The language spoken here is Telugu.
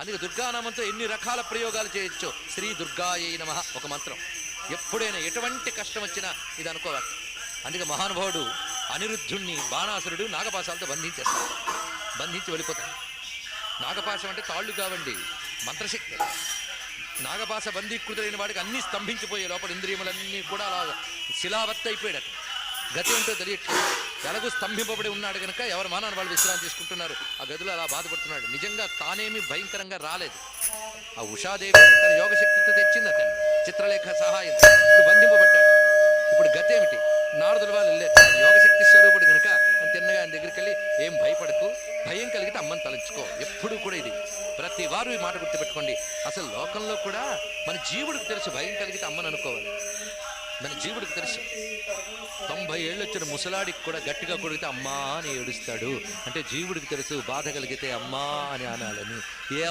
అందుకే దుర్గానామంతో ఎన్ని రకాల ప్రయోగాలు చేయొచ్చు. శ్రీ దుర్గాయే నమ ఒక మంత్రం. ఎప్పుడైనా ఎటువంటి కష్టం వచ్చినా ఇది అనుకోవాలి. అందుకే మహానుభావుడు అనిరుద్ధుణ్ణి బాణాసురుడు నాగపాశాలతో బంధించేస్తాడు బంధించి వెళ్ళిపోతాడు నాగపాశం అంటే తాళ్ళు కావండి మంత్రశక్తి. నాగపాశ బంధీకృతులైన వాడికి అన్నీ స్తంభించిపోయే లోపల ఇంద్రియములన్నీ కూడా అలా శిలావత్ అయిపోయాడు గతి ఏంటో తెలియట్లేదు. ఎలాగూ స్తంభింపబడి ఉన్నాడు కనుక ఎవరు మానాన్ని వాళ్ళు విశ్రాంతి తీసుకుంటున్నారు. ఆ గదిలో అలా బాధపడుతున్నాడు. నిజంగా తానేమి భయంకరంగా రాలేదు. ఆ ఉషాదేవి తన యోగశక్తితో తెచ్చింది అతను చిత్రలేఖ సహాయం ఇప్పుడు బంధింపబడ్డాడు. ఇప్పుడు గతేమిటి? నారదుల వాళ్ళు వెళ్ళారు. యోగశక్తి స్వరూపుడు కనుక అని తిన్నగా ఆయన దగ్గరికి వెళ్ళి ఏం భయపడకు? భయం కలిగితే అమ్మని తలంచుకో. ఎప్పుడూ కూడా ఇది. ప్రతి వారు ఈ మాట గుర్తుపెట్టుకోండి. అసలు లోకంలో కూడా మన జీవుడికి తెలుసు భయం కలిగితే అమ్మని అనుకోవాలి. మన జీవుడికి తెలుసు. తొంభై ఏళ్ళు వచ్చిన ముసలాడికి కూడా గట్టిగా కొడిగితే అమ్మా అని ఏడుస్తాడు. అంటే జీవుడికి తెలుసు బాధ కలిగితే అమ్మా అని అనాలని. ఏ